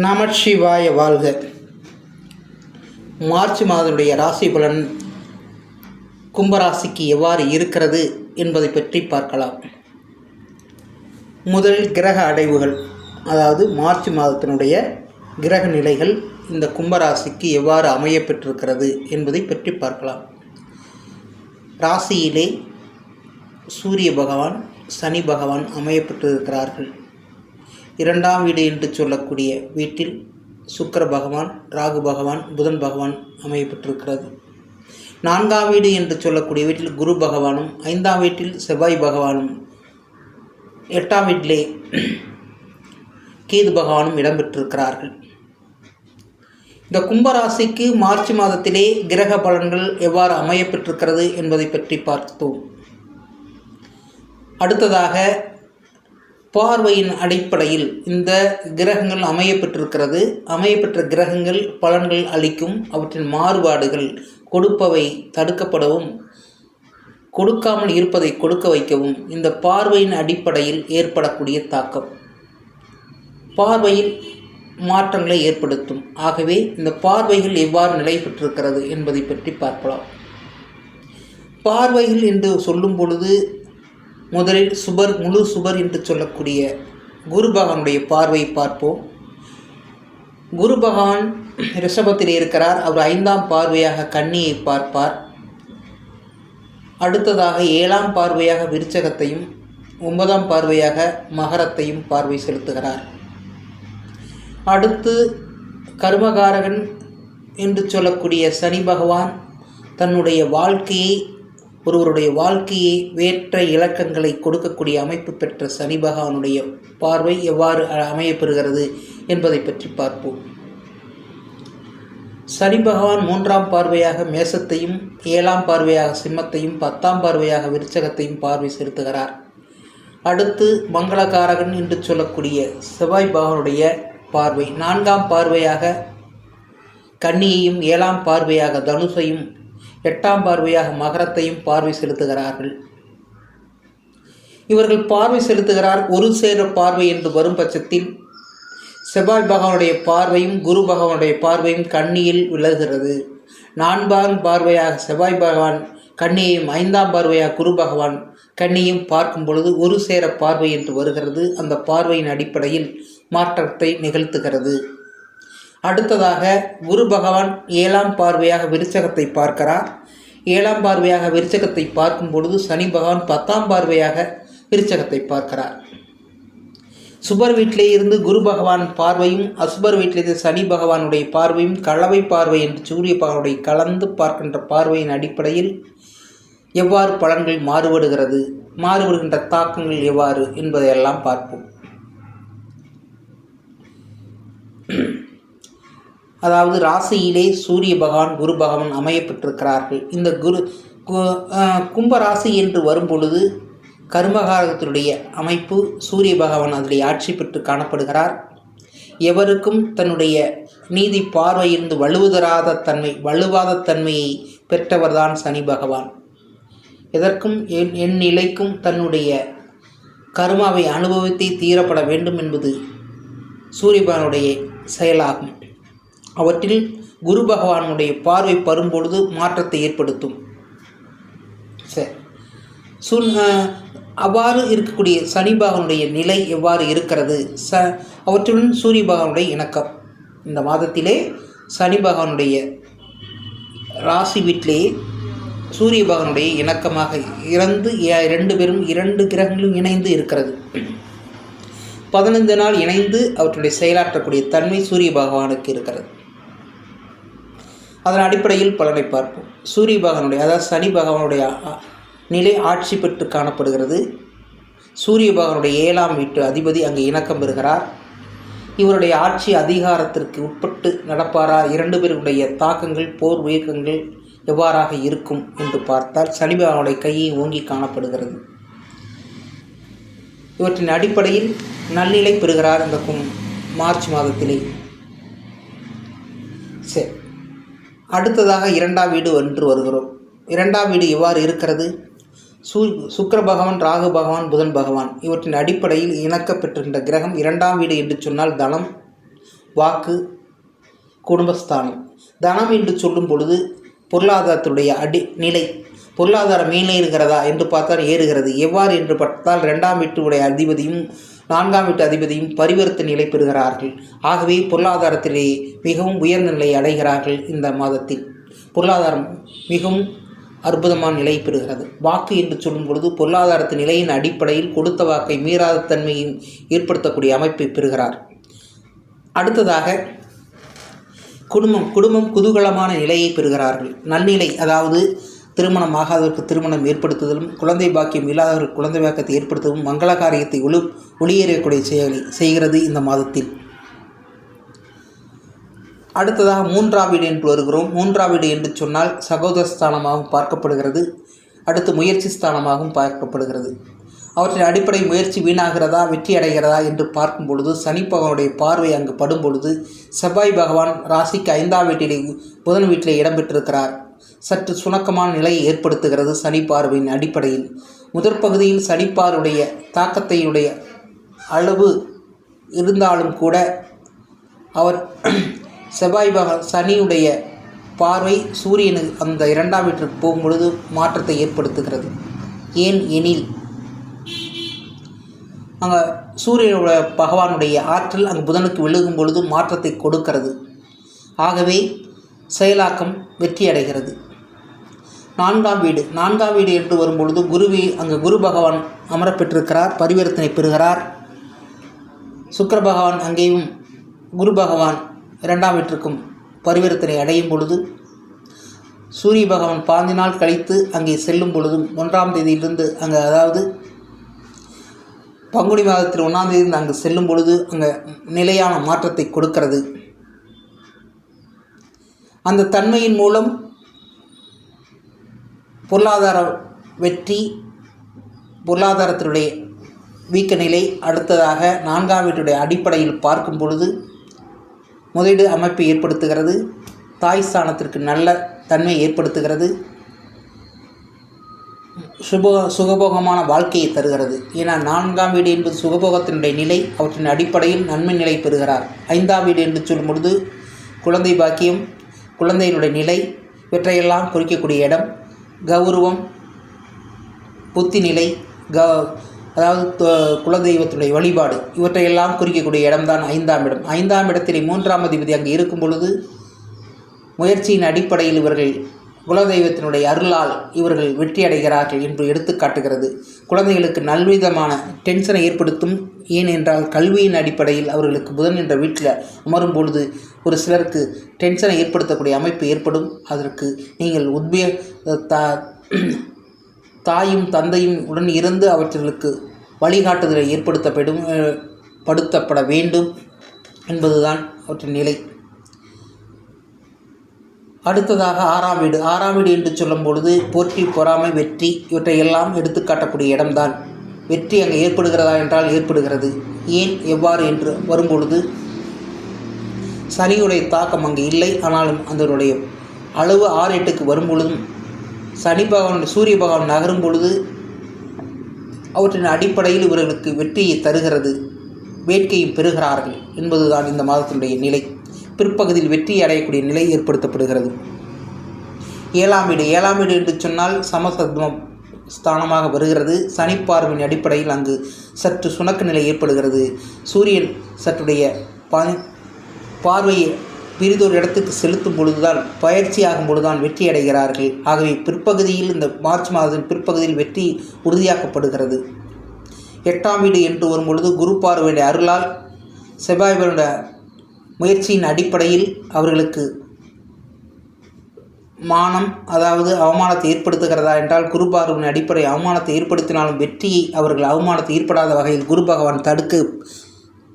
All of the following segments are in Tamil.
நமச்சிவாய வாழ்க. மார்ச் மாதனுடைய ராசி பலன் கும்பராசிக்கு எவ்வாறு இருக்கிறது என்பதை பற்றி பார்க்கலாம். முதலில் கிரக அடைவுகள் அதாவது மார்ச் மாதத்தினுடைய கிரக நிலைகள் இந்த கும்பராசிக்கு எவ்வாறு அமையப்பெற்றிருக்கிறது என்பதை பற்றி பார்க்கலாம். ராசியிலே சூரிய பகவான் சனி பகவான் அமையப்பட்டிருக்கிறார்கள் இரண்டாம் வீடு என்று சொல்லக்கூடிய வீட்டில் சுக்கிர பகவான் ராகு பகவான் புதன் பகவான் அமையப்பட்டிருக்கிறது நான்காம் வீடு என்று சொல்லக்கூடிய வீட்டில் குரு பகவானும் ஐந்தாம் வீட்டில் செவ்வாய் பகவானும் எட்டாம் வீட்டிலே கேது பகவானும் இடம்பெற்றிருக்கிறார்கள் இந்த கும்பராசிக்கு மார்ச் மாதத்திலே கிரக பலன்கள் எவ்வாறு அமையப்பெற்றிருக்கிறது என்பதை பற்றி பார்த்தோம். அடுத்ததாக பார்வையின் அடிப்படையில் இந்த கிரகங்கள் அமையப்பெற்றிருக்கிறது. அமையப்பெற்ற கிரகங்கள் பலன்கள் அளிக்கும் அவற்றின் மாறுபாடுகள் கொடுப்பவை தடுக்கப்படவும் கொடுக்காமல் இருப்பதை கொடுக்க வைக்கவும் இந்த பார்வையின் அடிப்படையில் ஏற்படக்கூடிய தாக்கம். பார்வையில் மாற்றங்களை ஏற்படுத்தும். ஆகவே இந்த பார்வைகள் எவ்வாறு நிலை பெற்றிருக்கிறது என்பதை பற்றி பார்க்கலாம். பார்வைகள் என்று சொல்லும் பொழுது முதலில் சுபர் முழு சுபர் என்று சொல்லக்கூடிய குரு பகவானுடைய பார்வை பார்ப்போம். குரு பகவான் ரிஷபத்தில் இருக்கிறார். அவர் ஐந்தாம் பார்வையாக கன்னியை பார்ப்பார். அடுத்ததாக ஏழாம் பார்வையாக விருச்சகத்தையும் ஒன்பதாம் பார்வையாக மகரத்தையும் பார்வை செலுத்துகிறார். அடுத்து கர்மகாரகன் என்று சொல்லக்கூடிய சனி பகவான் தன்னுடைய வாழ்க்கையை ஒருவருடைய வாழ்க்கையை வேற்ற இலக்கங்களை கொடுக்கக்கூடிய அமைப்பு பெற்ற சனி பகவானுடைய பார்வை எவ்வாறு அமையப்பெறுகிறது என்பதை பற்றி பார்ப்போம். சனி பகவான் மூன்றாம் பார்வையாக மேசத்தையும் ஏழாம் பார்வையாக சிம்மத்தையும் பத்தாம் பார்வையாக விருச்சகத்தையும் பார்வை செலுத்துகிறார். அடுத்து மங்களகாரகன் என்று சொல்லக்கூடிய செவ்வாய் பகவானுடைய பார்வை. நான்காம் பார்வையாக கன்னியையும் ஏழாம் பார்வையாக தனுசையும் எட்டாம் பார்வையாக மகரத்தையும் பார்வை செலுத்துகிறார்கள். இவர்கள் பார்வை செலுத்துகிறார் ஒரு சேர பார்வை என்று வரும் பட்சத்தில் செவ்வாய் பகவானுடைய பார்வையும் குரு பகவானுடைய பார்வையும் கண்ணியில் விலகுகிறது. நான்காம் பார்வையாக செவ்வாய் பகவான் கண்ணியையும் ஐந்தாம் பார்வையாக குரு பகவான் கண்ணியும் பார்க்கும் பொழுது ஒரு சேர பார்வை என்று வருகிறது. அந்த பார்வையின் அடிப்படையில் மாற்றத்தை நிகழ்த்துகிறது. அடுத்ததாக குரு பகவான் ஏழாம் பார்வையாக விருச்சகத்தை பார்க்கிறார். ஏழாம் பார்வையாக விருச்சகத்தை பார்க்கும் பொழுது சனி பகவான் பத்தாம் பார்வையாக விருச்சகத்தை பார்க்கிறார். சுபர் வீட்டிலே இருந்து குரு பகவான் பார்வையும் அசுபர் வீட்டிலிருந்து சனி பகவானுடைய பார்வையும் கலவை பார்வை என்று சூரிய பகவானுடைய கலந்து பார்க்கின்ற பார்வையின் அடிப்படையில் எவ்வாறு பலன்கள் மாறுபடுகிறது மாறுபடுகின்ற தாக்கங்கள் எவ்வாறு என்பதையெல்லாம் பார்ப்போம். அதாவது ராசியிலே சூரிய பகவான் குரு பகவான் அமையப்பட்டிருக்கிறார்கள். இந்த குரு கும்ப ராசி என்று வரும் பொழுது கர்மகாரகத்தினுடைய அமைப்பு சூரிய பகவான் அதில் ஆட்சி பெற்று காணப்படுகிறார். எவருக்கும் தன்னுடைய நீதி பார்வையிருந்து வலுவுதராத தன்மை வலுவாத தன்மையை பெற்றவர்தான் சனி பகவான். எதற்கும் என் என் நிலைக்கும் தன்னுடைய கர்மாவை அனுபவித்தே தீரப்பட வேண்டும் என்பது சூரியபகனுடைய செயலாகும். அவற்றில் குரு பகவானுடைய பார்வை பரும்பொழுது மாற்றத்தை ஏற்படுத்தும். சரி சுன் அவ்வாறு இருக்கக்கூடிய சனி பகவானுடைய நிலை எவ்வாறு இருக்கிறது? ச அவற்றுடன் சூரிய பகவானுடைய இணக்கம். இந்த மாதத்திலே சனி பகவானுடைய ராசி வீட்டிலே சூரிய பகவானுடைய இணக்கமாக இறந்து ரெண்டு பேரும் இரண்டு கிரகங்களும் இணைந்து இருக்கிறது. பதினைந்து நாள் இணைந்து அவற்றுடைய செயலாற்றக்கூடிய தன்மை சூரிய பகவானுக்கு இருக்கிறது. அதன் அடிப்படையில் பலனை பார்ப்போம். சூரிய பகவானுடைய அதாவது சனி பகவானுடைய நிலை ஆட்சி பெற்று காணப்படுகிறது. சூரிய பகவானுடைய ஏழாம் வீட்டு அதிபதி அங்கு இணக்கம் பெறுகிறார். இவருடைய ஆட்சி அதிகாரத்திற்கு உட்பட்டு நடப்பாரா? இரண்டு பேருடைய தாக்கங்கள் போர் இயக்கங்கள் எவ்வாறாக இருக்கும் என்று பார்த்தால் சனி பகவானுடைய கையை ஓங்கி காணப்படுகிறது. இவற்றின் அடிப்படையில் நல்நிலை பெறுகிறார் இந்த மார்ச் மாதத்திலே. சரி. அடுத்ததாக இரண்டாம் வீடு என்று வருகிறோம். இரண்டாம் வீடு எவ்வாறு இருக்கிறது? சூ சுக்கர பகவான் ராகு பகவான் புதன் பகவான் இவற்றின் அடிப்படையில் இணக்கப்பெற்றிருந்த கிரகம் இரண்டாம் வீடு என்று சொன்னால் தனம் வாக்கு குடும்பஸ்தானம். தனம் என்று சொல்லும் பொழுது பொருளாதாரத்துடைய அடி நிலை பொருளாதாரம் மேலே இருக்கிறதா என்று பார்த்தால் ஏறுகிறது. எவ்வாறு என்று பார்த்தால் ரெண்டாம் வீட்டுடைய அதிபதியும் நான்காம் வீட்டு அதிபதியும் பரிவர்த்த நிலை பெறுகிறார்கள். ஆகவே பொருளாதாரத்திலே மிகவும் உயர்ந்த நிலையை அடைகிறார்கள் இந்த மாதத்தில். பொருளாதாரம் மிகவும் அற்புதமான நிலை பெறுகிறது. வாக்கு என்று சொல்லும் பொழுது பொருளாதாரத்து நிலையின் அடிப்படையில் கொடுத்த வாக்கை மீறாத தன்மையும் ஏற்படுத்தக்கூடிய அமைப்பை பெறுகிறார். அடுத்ததாக குடும்பம் குடும்பம் குதூகலமான நிலையை பெறுகிறார்கள். நல்நிலை அதாவது திருமணம் ஆகாதவருக்கு திருமணம் ஏற்படுத்துதலும் குழந்தை பாக்கியம் இல்லாதவருக்கு குழந்தை பாக்கியத்தை ஏற்படுத்தவும் மங்கள காரியத்தை ஒளி ஒளியேறக்கூடிய செயலை செய்கிறது இந்த மாதத்தில். அடுத்ததாக மூன்றாம் வீடு என்று வருகிறோம். மூன்றாம் வீடு என்று சொன்னால் சகோதர ஸ்தானமாகவும் பார்க்கப்படுகிறது. அடுத்து முயற்சி ஸ்தானமாகவும் பார்க்கப்படுகிறது. அவற்றின் அடிப்படை முயற்சி வீணாகிறதா வெற்றி அடைகிறதா என்று பார்க்கும் பொழுது சனி பகவானுடைய பார்வை அங்கு படும் பொழுது செவ்வாய் பகவான் ராசிக்கு ஐந்தாம் வீட்டிலே புதன் வீட்டிலே இடம்பெற்றிருக்கிறார். சற்று சுணக்கமான நிலையை ஏற்படுத்துகிறது சனி பார்வையின் அடிப்படையில். முதற் பகுதியில் சனிப்பாருடைய தாக்கத்தையுடைய அளவு இருந்தாலும் கூட அவர் செவ்வாய் பக சனியுடைய பார்வை சூரியனு அந்த இரண்டாம் வீட்டிற்கு போகும்பொழுது மாற்றத்தை ஏற்படுத்துகிறது. ஏன் எனில் அங்கே சூரியனுடைய பகவானுடைய ஆற்றல் அங்கு புதனுக்கு விழுகும் பொழுது மாற்றத்தை கொடுக்கிறது. ஆகவே செயலாக்கம் வெற்றி அடைகிறது. நான்காம் வீடு. நான்காம் வீடு என்று வரும்பொழுது குருவி அங்கு குரு பகவான் அமரப்பெற்றிருக்கிறார் பரிவர்த்தனை பெறுகிறார். சுக்கர பகவான் அங்கேயும் குரு பகவான் இரண்டாம் வீட்டிற்கும் பரிவர்த்தனை அடையும் பொழுது சூரிய பகவான் பாஞ்சு நாள் கழித்து அங்கே செல்லும் பொழுதும் ஒன்றாம் தேதியிலிருந்து அங்கே அதாவது பங்குனி மாதத்தில் ஒன்றாம் தேதி அங்கு செல்லும் பொழுது அங்கே நிலையான மாற்றத்தை கொடுக்கிறது. அந்த தன்மையின் மூலம் பொருளாதார வெற்றி பொருளாதாரத்தினுடைய வீக்க நிலை அடுத்ததாக நான்காம் வீட்டுடைய அடிப்படையில் பார்க்கும் பொழுது முதலீடு அமைப்பை ஏற்படுத்துகிறது. தாய் ஸ்தானத்திற்கு நல்ல தன்மை ஏற்படுத்துகிறது. சுப சுகபோகமான வாழ்க்கையை தருகிறது. ஏன்னா நான்காம் வீடு என்பது சுகபோகத்தினுடைய நிலை அவற்றின் அடிப்படையில் நன்மை நிலை பெறுகிறார். ஐந்தாம் வீடு என்று சொல்லும் பொழுது குழந்தை பாக்கியம் குழந்தையினுடைய நிலை இவற்றையெல்லாம் குறிக்கக்கூடிய இடம் கௌரவம் புத்தி நிலை க அதாவது குலதெய்வத்துடைய வழிபாடு இவற்றையெல்லாம் குறிக்கக்கூடிய இடம்தான் ஐந்தாம் இடம். ஐந்தாம் இடத்திலே மூன்றாம் அதிபதி அங்கே இருக்கும் பொழுது முயற்சியின் அடிப்படையில் இவர்கள் குலதெய்வத்தினுடைய அருளால் இவர்கள் வெற்றி அடைகிறார்கள் என்று எடுத்து காட்டுகிறது குழந்தைகளுக்கு நல்விதமான டென்ஷனை ஏற்படுத்தும் ஏனென்றால் கல்வியின் அடிப்படையில் அவர்களுக்கு புதன் என்ற வீட்டில் அமரும் பொழுது ஒரு சிலருக்கு டென்ஷனை ஏற்படுத்தக்கூடிய அமைப்பு ஏற்படும். அதற்கு நீங்கள் உத்வே தா தாயும் தந்தையும் உடன் இருந்து அவர்களுக்கு வழிகாட்டுதலை ஏற்படுத்தப்படும் படுத்தப்பட வேண்டும் என்பதுதான் அவற்றின் நிலை. அடுத்ததாக ஆறாம் வீடு. ஆறாம் வீடு என்று சொல்லும் பொழுது போட்டி பொறாமை வெற்றி இவற்றையெல்லாம் எடுத்துக்காட்டக்கூடிய இடம்தான். வெற்றி அங்கே ஏற்படுகிறதா என்றால் ஏற்படுகிறது. ஏன்? எவ்வாறு என்று வரும்பொழுது சனியுடைய தாக்கம் அங்கு இல்லை ஆனாலும் அதனுடைய அளவு ஆறு எட்டுக்கு வரும் பொழுதும் சனி பகவான் சூரிய பகவான் நகரும் பொழுது அவற்றின் அடிப்படையில் இவர்களுக்கு வெற்றியை தருகிறது. வேட்கையும் பெறுகிறார்கள் என்பதுதான் இந்த மாதத்தினுடைய நிலை. பிற்பகுதியில் வெற்றி அடையக்கூடிய நிலை ஏற்படுத்தப்படுகிறது. ஏழாம் வீடு. ஏழாம் வீடு என்று சொன்னால் சமசத்வம் ஸ்தானமாக வருகிறது. சனிப்பார்வின் அடிப்படையில் அங்கு சற்று சுணக்க நிலை ஏற்படுகிறது. சூரியன் சற்றுடைய பா பார்வையை பிரிதொரு இடத்துக்கு செலுத்தும் பொழுதுதான் பயிற்சியாகும் பொழுதுதான் வெற்றி அடைகிறார்கள். ஆகவே பிற்பகுதியில் இந்த மார்ச் மாதத்தின் பிற்பகுதியில் வெற்றி உறுதியாக்கப்படுகிறது. எட்டாம் வீடு என்று வரும் பொழுது குரு பார்வையுடைய அருளால் செவ்வாய்வருடைய முயற்சியின் அடிப்படையில் அவர்களுக்கு மானம் அதாவது அவமானத்தை ஏற்படுத்துகிறதா என்றால் குரு அடிப்படை அவமானத்தை ஏற்படுத்தினாலும் வெற்றியை அவர்கள் அவமானத்தை ஏற்படாத வகையில் குரு பகவான் தடுக்க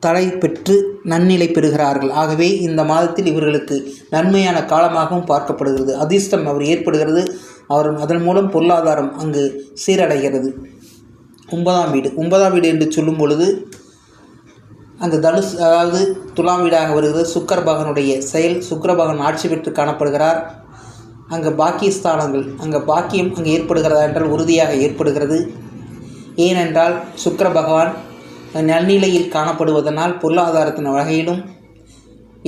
தலை பெற்று நன்னிலை பெறுகிறார்கள். ஆகவே இந்த மாதத்தில் இவர்களுக்கு நன்மையான காலமாகவும் பார்க்கப்படுகிறது. அதிர்ஷ்டம் அவர் ஏற்படுகிறது. அவர் அதன் மூலம் பொருளாதாரம் அங்கு சீரடைகிறது. ஒன்பதாம் வீடு. ஒன்பதாம் வீடு என்று சொல்லும் பொழுது அந்த தனுஷ் அதாவது துலாம் வீடாக வருகிறது. சுக்கர பகனுடைய செயல் சுக்கிர ஆட்சி பெற்று காணப்படுகிறார். அங்கே பாக்கியஸ்தானங்கள் அங்கே பாக்கியம் அங்கே ஏற்படுகிறதா என்றால் உறுதியாக ஏற்படுகிறது. ஏனென்றால் சுக்கர பகவான் நல்நிலையில் காணப்படுவதனால் பொருளாதாரத்தின் வகையிலும்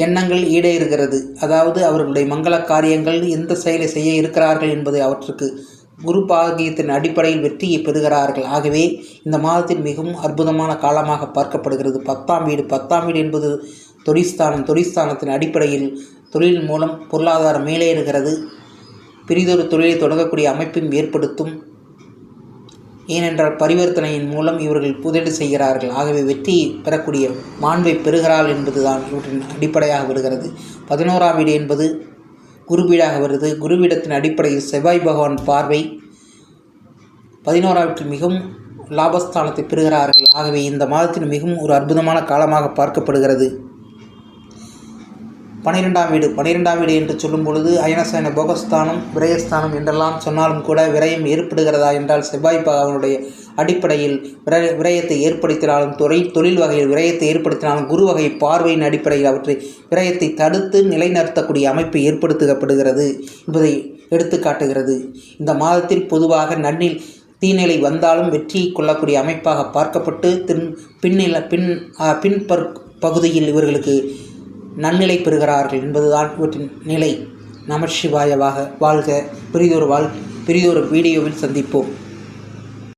எண்ணங்கள் ஈடேறுகிறது அதாவது அவர்களுடைய மங்கள காரியங்கள் எந்த செயலை செய்ய இருக்கிறார்கள் என்பது அவற்றுக்கு குரு பாகியத்தின் அடிப்படையில் வெற்றியை பெறுகிறார்கள். ஆகவே இந்த மாதத்தின் மிகவும் அற்புதமான காலமாக பார்க்கப்படுகிறது. பத்தாம் வீடு பத்தாம் வீடு என்பது தொழிற்ஸ்தானம் தொழிற்ஸ்தானத்தின் அடிப்படையில் தொழில் மூலம் பொருளாதாரம் மேலேறுகிறது பெரிதொரு தொழிலை தொடங்கக்கூடிய அமைப்பையும் ஏற்படுத்தும். ஏனென்றால் பரிவர்த்தனையின் மூலம் இவர்கள் முதலீடு செய்கிறார்கள். ஆகவே வெற்றி பெறக்கூடிய மாண்பை பெறுகிறாள் என்பதுதான் இவற்றின் அடிப்படையாக வருகிறது. பதினோராம் வீடு என்பது குருவீடாக வருது குருவீடத்தின் அடிப்படையில் செவ்வாய் பகவான் பார்வை பதினோராம் வீட்டில் மிகவும் லாபஸ்தானத்தை பெறுகிறார்கள். ஆகவே இந்த மாதத்தின் மிகவும் ஒரு அற்புதமான காலமாக பார்க்கப்படுகிறது. பன்னிரெண்டாம் வீடு பன்னிரெண்டாம் வீடு என்று சொல்லும் பொழுது அயனசேன போகஸ்தானம் விரயஸ்தானம் என்றெல்லாம் சொன்னாலும் கூட விரயம் ஏற்படுகிறதா என்றால் செவ்வாய் அவனுடைய அடிப்படையில் விர விரயத்தை ஏற்படுத்தினாலும் துறை தொழில் வகையில் விரயத்தை ஏற்படுத்தினாலும் குரு வகை பார்வையின் அடிப்படையில் அவற்றை விரயத்தை தடுத்து நிலைநிறுத்தக்கூடிய அமைப்பு ஏற்படுத்தப்படுகிறது என்பதை எடுத்துக்காட்டுகிறது இந்த மாதத்தில் பொதுவாக நன்னில் தீநிலை வந்தாலும் வெற்றி கொள்ளக்கூடிய அமைப்பாக பார்க்கப்பட்டு தின் பின்னில பின் பின்பற் பகுதியில் இவர்களுக்கு நன்னிலை பெறுகிறார்கள் என்பதுதான் இவற்றின் நிலை. நமசிவாயவாக வாழ்க. பெரிதொரு வாழ் பெரிதொரு வீடியோவில் சந்திப்போம்.